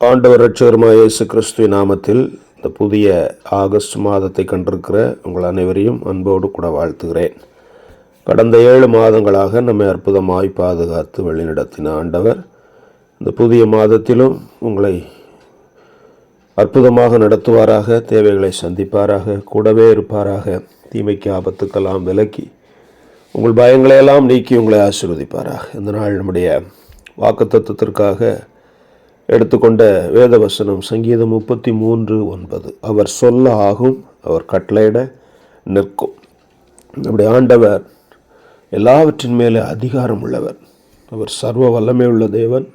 ஆண்டவர் ரட்சகருமா இயேசு கிறிஸ்துவ நாமத்தில் இந்த புதிய ஆகஸ்ட் மாதத்தை கண்டிருக்கிற உங்கள் அனைவரையும் அன்போடு கூட வாழ்த்துகிறேன். கடந்த ஏழு மாதங்களாக நம்மை அற்புதமாய் பாதுகாத்து வழிநடத்தின ஆண்டவர் இந்த புதிய மாதத்திலும் உங்களை அற்புதமாக நடத்துவாராக தேவைகளை சந்திப்பாராக கூடவே இருப்பாராக தீமைக்கு ஆபத்துக்கெல்லாம் விலக்கி உங்கள் பயங்களை எல்லாம் நீக்கி உங்களை ஆசீர்வதிப்பாராக. இந்த நாள் நம்முடைய வாக்குத்தத்தத்திற்காக எடுத்துக்கொண்ட வேதவசனம் சங்கீதம் முப்பத்தி மூன்று ஒன்பது. அவர் சொல்ல ஆகும் அவர் கட்டளையிட நிற்கும். நம்முடைய ஆண்டவர் எல்லாவற்றின் மேலே அதிகாரம் உள்ளவர். அவர் சர்வ வல்லமை உள்ள தேவன்.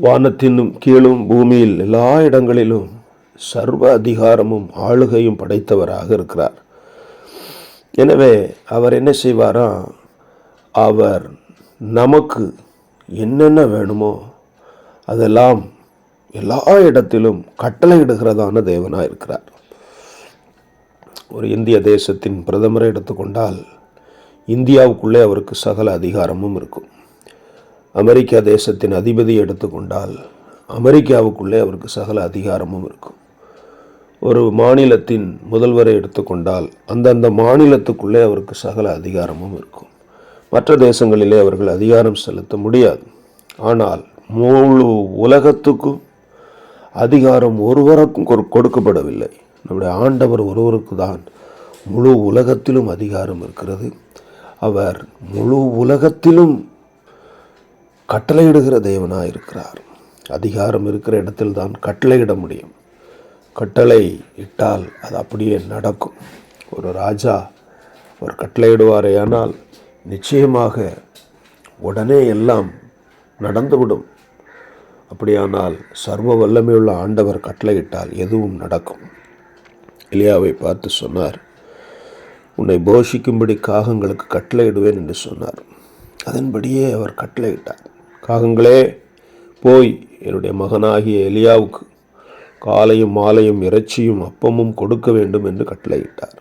வானத்தினும் கீழும் பூமியில் எல்லா இடங்களிலும் சர்வ அதிகாரமும் ஆளுகையும் படைத்தவராக இருக்கிறார். எனவே அவர் என்ன செய்வாரா? அவர் நமக்கு என்னென்ன வேணுமோ அதெல்லாம் எல்லா இடத்திலும் கட்டளையிடுகிறதான தேவனாக இருக்கிறார். ஒரு இந்திய தேசத்தின் பிரதமரை எடுத்துக்கொண்டால் இந்தியாவுக்குள்ளே அவருக்கு சகல அதிகாரமும் இருக்கும். அமெரிக்கா தேசத்தின் அதிபதி எடுத்துக்கொண்டால் அமெரிக்காவுக்குள்ளே அவருக்கு சகல அதிகாரமும் இருக்கும். ஒரு மாநிலத்தின் முதல்வரை எடுத்துக்கொண்டால் அந்தந்த மாநிலத்துக்குள்ளே அவருக்கு சகல அதிகாரமும் இருக்கும். மற்ற தேசங்களிலே அவர்கள் அதிகாரம் செலுத்த முடியாது. ஆனால் முழு உலகத்துக்கும் அதிகாரம் ஒருவருக்கும் கொடுக்கப்படவில்லை. நம்முடைய ஆண்டவர் ஒருவருக்கு தான் முழு உலகத்திலும் அதிகாரம் இருக்கிறது. அவர் முழு உலகத்திலும் கட்டளையிடுகிற தேவனாக இருக்கிறார். அதிகாரம் இருக்கிற இடத்தில் தான் கட்டளையிட முடியும். கட்டளை இட்டால் அது அப்படியே நடக்கும். ஒரு ராஜா அவர் கட்டளையிடுவாரேயானால் நிச்சயமாக உடனே எல்லாம் நடந்துவிடும். அப்படியானால் சர்வ வல்லமையுள்ள ஆண்டவர் கட்டளையிட்டால் எதுவும் நடக்கும். எலியாவை பார்த்து சொன்னார் உன்னை போஷிக்கும்படி காகங்களுக்கு கட்டளையிடுவேன் என்று சொன்னார். அதன்படியே அவர் கட்டளையிட்டார். காகங்களே போய் என்னுடைய மகனாகிய எலியாவுக்கு காலையும் மாலையும் இறைச்சியும் அப்பமும் கொடுக்க வேண்டும் என்று கட்டளையிட்டார்.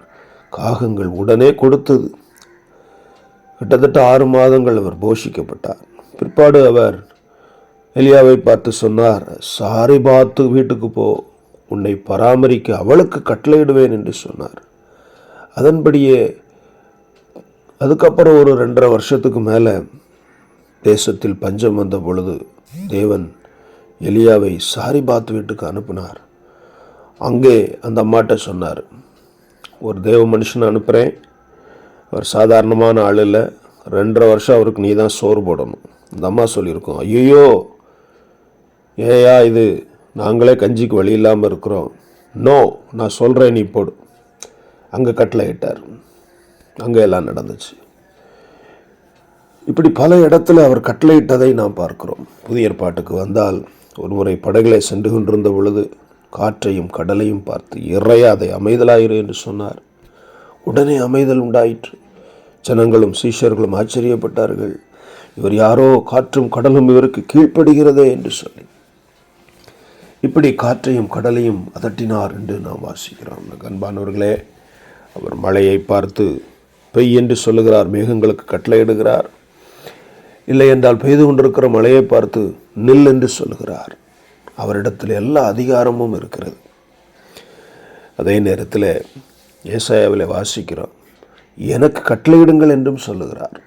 காகங்கள் உடனே கொடுத்தது. கிட்டத்தட்ட ஆறு மாதங்கள் அவர் போஷிக்கப்பட்டார். பிற்பாடு அவர் எலியாவை பார்த்து சொன்னார் சாரி பார்த்து வீட்டுக்கு போ உன்னை பராமரிக்க அவளுக்கு கட்டளையிடுவேன் என்று சொன்னார். அதன்படியே அதுக்கப்புறம் ஒரு ரெண்டரை வருஷத்துக்கு மேலே தேசத்தில் பஞ்சம் வந்த பொழுது தேவன் எலியாவை சாரிபாத் வீட்டுக்கு அனுப்பினார். அங்கே அந்த அம்மாட்ட சொன்னார் ஒரு தேவ மனுஷனை அனுப்புகிறேன் அவர் சாதாரணமான ஆள் இல்லை. ரெண்டரை வருஷம் அவருக்கு நீ தான் சோறு போடணும். இந்த அம்மா சொல்லியிருக்கோம் ஐயோ ஏயா இது நாங்களே கஞ்சிக்கு வழி இல்லாமல் இருக்கிறோம். நோ நான் சொல்கிறேன் நீ போடு. அங்கே கட்டளையிட்டார் அங்கே எல்லாம் நடந்துச்சு. இப்படி பல இடத்துல அவர் கட்டளையிட்டதை நாம் பார்க்கிறோம். புதிய ஏற்பாட்டுக்கு வந்தால் ஒருமுறை படகுகளை சென்று கொண்டிருந்த பொழுது காற்றையும் கடலையும் பார்த்து இறையாதை அமைதலாயிரு என்று சொன்னார். உடனே அமைதல் உண்டாயிற்று. ஜனங்களும் சீஷர்களும் ஆச்சரியப்பட்டார்கள். இவர் யாரோ காற்றும் கடலும் இவருக்கு கீழ்ப்படுகிறதே என்று சொல்லி. இப்படி காற்றையும் கடலையும் அதட்டினார் என்று நாம் வாசிக்கிறோம். அன்பானவர்களே அவர் மழையை பார்த்து பெய் என்று சொல்லுகிறார் மேகங்களுக்கு கட்டளையிடுகிறார். இல்லை என்றால் பெய்து கொண்டிருக்கிற மழையை பார்த்து நில் என்று சொல்லுகிறார். அவரிடத்தில் எல்லா அதிகாரமும் இருக்கிறது. அதே நேரத்தில் ஏசாயாவில் வாசிக்கிறோம் எனக்கு கட்டளையிடுங்கள் என்றும் சொல்லுகிறார்.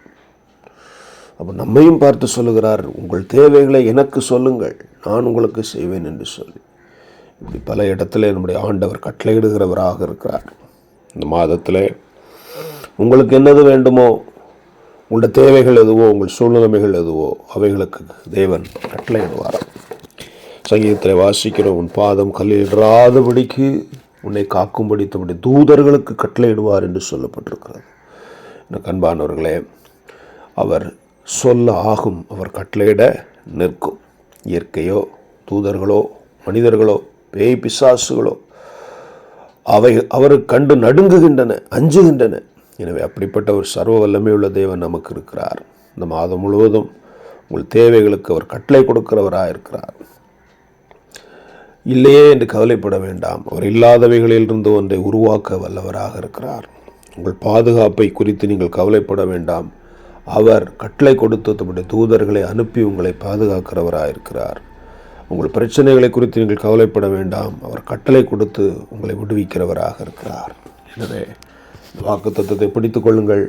அப்போ நம்மையும் பார்த்து சொல்லுகிறார் உங்கள் தேவைகளை எனக்கு சொல்லுங்கள் நான் உங்களுக்கு செய்வேன் என்று சொல்லி. இப்படி பல இடத்துல நம்முடைய ஆண்டவர் கட்டளையிடுகிறவராக இருக்கிறார். இந்த மாதத்தில் உங்களுக்கு என்னது வேண்டுமோ உங்களோட தேவைகள் எதுவோ உங்கள் சூழ்நிலைமைகள் எதுவோ அவைகளுக்கு தேவன் கட்டளையிடுவாராம் சங்கீதத்தில் வாசிக்கிற உன் பாதம் கல்லிடாதபடிக்கு உன்னை காக்கும்படி தம்முடைய தூதர்களுக்கு கட்டளையிடுவார் என்று சொல்லப்பட்டிருக்கிறது. எனக்கு அன்பானவர்களே அவர் சொல்ல ஆகும். அவர் கட்டளையிட நிற்கும். இயற்கையோ தூதர்களோ மனிதர்களோ பேய் பிசாசுகளோ அவை அவர் கண்டு நடுங்குகின்றன அஞ்சுகின்றன. எனவே அப்படிப்பட்ட ஒரு சர்வ வல்லமையுள்ள தேவன் நமக்கு இருக்கிறார். இந்த மாதம் முழுவதும் உங்கள் தேவைகளுக்கு அவர் கட்டளை கொடுக்கிறவராக இருக்கிறார். இல்லையே என்று கவலைப்பட வேண்டாம். அவர் இல்லாதவைகளிலிருந்து ஒன்றை உருவாக்க வல்லவராக இருக்கிறார். உங்கள் பாதுகாப்பை குறித்து நீங்கள் கவலைப்பட வேண்டாம். அவர் கட்டளை கொடுத்து தம்முடைய தூதர்களை அனுப்பி உங்களை பாதுகாக்கிறவராக இருக்கிறார் உங்கள் பிரச்சனைகளை குறித்து நீங்கள் கவலைப்பட வேண்டாம். அவர் கட்டளை கொடுத்து உங்களை விடுவிக்கிறவராக இருக்கிறார். எனவே வாக்கு தத்துவத்தை பிடித்து கொள்ளுங்கள்.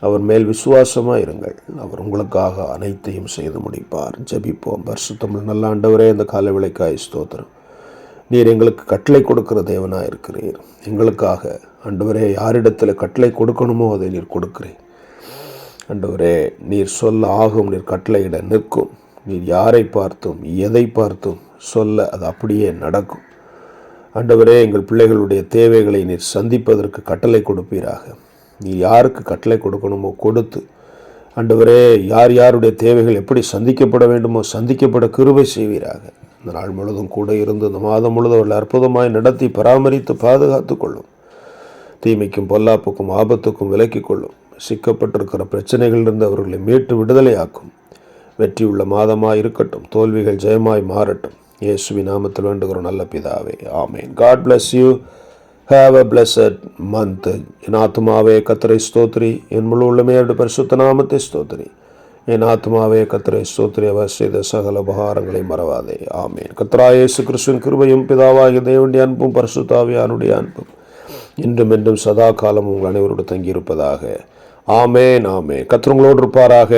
அவர் மேல் விசுவாசமாக இருங்கள். அவர் உங்களுக்காக அனைத்தையும் செய்து முடிப்பார். ஜபிப்போம். பரிசுத்தமிழ் நல்ல ஆண்டவரே இந்த கால விளைக்காய் ஸ்தோத்திரம். நீர் எங்களுக்கு கட்டளை கொடுக்கிற தேவனாக இருக்கிறீர் எங்களுக்காக ஆண்டவரே யாரிடத்தில் கட்டளை கொடுக்கணுமோ அதை நீர் கொடுக்கிறேன் அண்டவரே நீர் சொல்ல ஆகும் நீர் கட்டளையிட நிற்கும். நீர் யாரை பார்த்தும் எதை பார்த்தும் சொல்ல அது அப்படியே நடக்கும். அண்டவரே எங்கள் பிள்ளைகளுடைய தேவைகளை நீர் சந்திப்பதற்கு கட்டளை கொடுப்பீராக. நீர் யாருக்கு கட்டளை கொடுக்கணுமோ கொடுத்து அண்டவரே யார் யாருடைய தேவைகள் எப்படி சந்திக்கப்பட வேண்டுமோ சந்திக்கப்பட கிருபை செய்வீராக. இந்த நாள் முழுதும் கூட இருந்து இந்த மாதம் முழுதும் அவர்களை அற்புதமாய் நடத்தி பராமரித்து பாதுகாத்து கொள்ளும். தீமைக்கும் பொல்லாப்புக்கும் ஆபத்துக்கும் விலக்கிக் கொள்ளும். சிக்கப்பட்டிருக்கிற பிரச்சனைகளிலிருந்து அவர்களை மீட்டு விடுதலையாக்கும். வெற்றியுள்ள மாதமாக இருக்கட்டும் தோல்விகள் ஜெயமாய் மாறட்டும். இயேசுவி நாமத்தில் வேண்டுகிறோம். நல்ல பிதாவே. ஆமேன். God bless you have a blessed month என் ஆத்மாவே கத்திரை ஸ்தோத்ரி என் முழு உள்ளமே பரிசுத்த நாமத்தை ஸ்தோத்ரி என் ஆத்மாவே கத்திரை ஸ்தோத்ரி அவர் செய்த சகல உபகாரங்களை மறவாதே. ஆமேன். கத்ரா இயேசு கிறிஸ்துவின் கிருபையும் பிதாவாகிய தேவனுடைய அன்பும் பரிசுத்தாவியானுடைய அன்பும் இன்றும் என்றும் சதா காலம் உங்கள் அனைவரோடு தங்கியிருப்பதாக ஆமேன் ஆமே கத்திரங்களோடு இருப்பாராக.